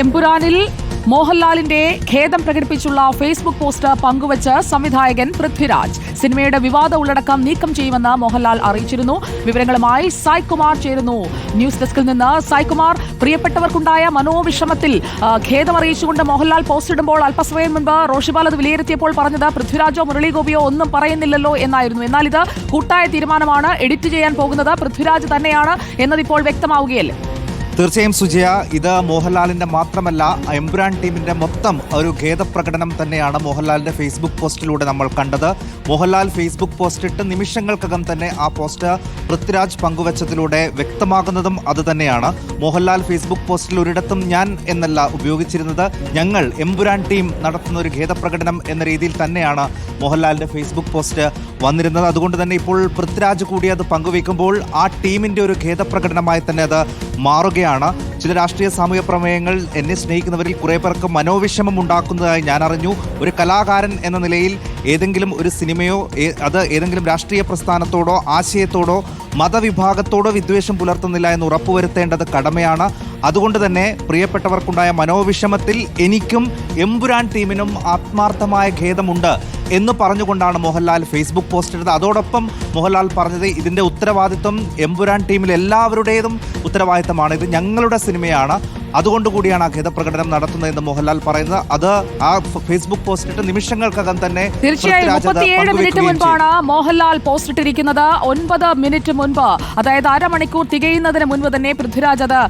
എംപുരാനിൽ മോഹൻലാലിന്റെ ഖേദം പ്രകടിപ്പിച്ചുള്ള Facebook post പങ്കുവച്ച് സംവിധായകൻ പൃഥ്വിരാജ്. സിനിമയുടെ വിവാദ ഉള്ളടക്കം നീക്കം ചെയ്യുമെന്ന് മോഹൻലാൽ അറിയിച്ചിരുന്നു. വിവരങ്ങളുമായി സായ്കുമാർ ചേരുന്നു. ന്യൂസ് ഡെസ്കിൽ നിന്ന് സായ്കുമാർ പ്രിയപ്പെട്ടവർക്കുണ്ടായ മനോവിഷമത്തിൽ ഖേദം അറിയിച്ചുകൊണ്ട് മോഹൻലാൽ പോസ്റ്റ് ഇടുമ്പോൾ അല്പസമയം മുൻപ് റോഷിപാൽ അത് വിലയിരുത്തിയപ്പോൾ പറഞ്ഞത് പൃഥ്വിരാജോ മുരളീഗോപിയോ ഒന്നും പറയുന്നില്ലല്ലോ എന്നായിരുന്നു. എന്നാൽ ഇത് കൂട്ടായ തീരുമാനമാണ് എഡിറ്റ് ചെയ്യാൻ പോകുന്നത്. പൃഥ്വിരാജ് തന്നെയാണ് എന്നതിപ്പോൾ വ്യക്തമാവുകയല്ലേ? തീർച്ചയായും സുജയ ഇത് മോഹൻലാലിന്റെ മാത്രമല്ല എംബ്രാൻ ടീമിന്റെ മൊത്തം ഒരു ഖേദപ്രകടനം തന്നെയാണ് മോഹൻലാലിന്റെ ഫേസ്ബുക്ക് പോസ്റ്റിലൂടെ നമ്മൾ കണ്ടത്. മോഹൻലാൽ ഫേസ്ബുക്ക് പോസ്റ്റ് ഇട്ട് നിമിഷങ്ങൾക്കകം തന്നെ ആ പോസ്റ്റ് പൃഥ്വിരാജ് പങ്കുവച്ചതിലൂടെ വ്യക്തമാകുന്നതും അത് തന്നെയാണ്. മോഹൻലാൽ ഫേസ്ബുക്ക് പോസ്റ്റിൽ ഒരിടത്തും ഞാൻ എന്നല്ല ഉപയോഗിച്ചിരുന്നത്. ഞങ്ങൾ എംബുരാൻ ടീം നടത്തുന്ന ഒരു ഖേദപ്രകടനം എന്ന രീതിയിൽ തന്നെയാണ് മോഹൻലാലിന്റെ ഫേസ്ബുക്ക് പോസ്റ്റ് വന്നിരുന്നത്. അതുകൊണ്ട് തന്നെ ഇപ്പോൾ പൃഥ്വിരാജ് കൂടി അത് പങ്കുവയ്ക്കുമ്പോൾ ആ ടീമിന്റെ ഒരു ഖേദപ്രകടനമായി തന്നെ അത് മാറുകയാണ്. ചില രാഷ്ട്രീയ സാമൂഹ്യ പ്രമേയങ്ങൾ എന്നെ സ്നേഹിക്കുന്നവരിൽ കുറേ പേർക്ക് മനോവിഷമം ഉണ്ടാക്കുന്നതായി ഞാൻ അറിഞ്ഞു. ഒരു കലാകാരൻ എന്ന നിലയിൽ ഏതെങ്കിലും ഒരു സിനിമയോ അത് ഏതെങ്കിലും രാഷ്ട്രീയ പ്രസ്ഥാനത്തോടോ ആശയത്തോടോ മതവിഭാഗത്തോടോ വിദ്വേഷം പുലർത്തുന്നില്ല എന്ന് ഉറപ്പുവരുത്തേണ്ടത് കടമയാണ്. അതുകൊണ്ട് തന്നെ പ്രിയപ്പെട്ടവർക്കുണ്ടായ മനോവിഷമത്തിൽ എനിക്കും എമ്പുരാൻ ടീമിനും ആത്മാർത്ഥമായ ഖേദമുണ്ട്. എന്ന് പറഞ്ഞുകൊണ്ടാണ് മോഹൻലാൽ ഫേസ്ബുക്ക് പോസ്റ്റ് ഇട്ടത് അതോടൊപ്പം മോഹൻലാൽ പറഞ്ഞത് ഇതിന്റെ ഉത്തരവാദിത്വം എമ്പുരാൻ ടീമിൽ എല്ലാവരുടേതും ഉത്തരവാദിത്തമാണ് ഇത് ഞങ്ങളുടെ സിനിമയാണ്. അതുകൊണ്ട് കൂടിയാണ് ആ ഖേദപ്രകടനം നടത്തുന്നതെന്ന് മോഹൻലാൽ പറയുന്നത്. അത് ആ ഫേസ്ബുക്ക് പോസ്റ്റിട്ട് നിമിഷങ്ങൾക്കകം തന്നെ തീർച്ചയായും മുപ്പത്തിയേഴ് മിനിറ്റ് മുൻപാണ് മോഹൻലാൽ പോസ്റ്റ് ഇട്ടിരിക്കുന്നത്. ഒൻപത് മിനിറ്റ് മുൻപ് അതായത് അരമണിക്കൂർ തികയുന്നതിന് മുൻപ് തന്നെ പൃഥ്വിരാജ് അത്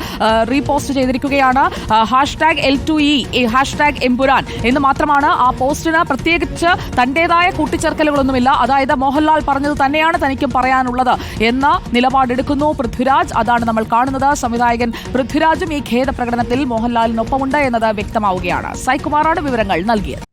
റീപോസ്റ്റ് ചെയ്തിരിക്കുകയാണ്. Hashtag L two E hashtag Empuraan എന്ന് മാത്രമാണ് ആ പോസ്റ്റിന് പ്രത്യേകിച്ച് തന്റേതായ കൂട്ടിച്ചേർക്കലുകളൊന്നുമില്ല. അതായത് മോഹൻലാൽ പറഞ്ഞത് തന്നെയാണ് തനിക്കും പറയാനുള്ളത് എന്ന നിലപാടെടുക്കുന്നു പൃഥ്വിരാജ്. അതാണ് നമ്മൾ കാണുന്നത്. സംവിധായകൻ പൃഥ്വിരാജും ഈ ഖേദ പ്രകടനത്തിൽ മോഹൻലാലിനൊപ്പമുണ്ട് എന്നത് വ്യക്തമാവുകയാണ്. സായ്കുമാറാണ് വിവരങ്ങൾ നൽകിയത്.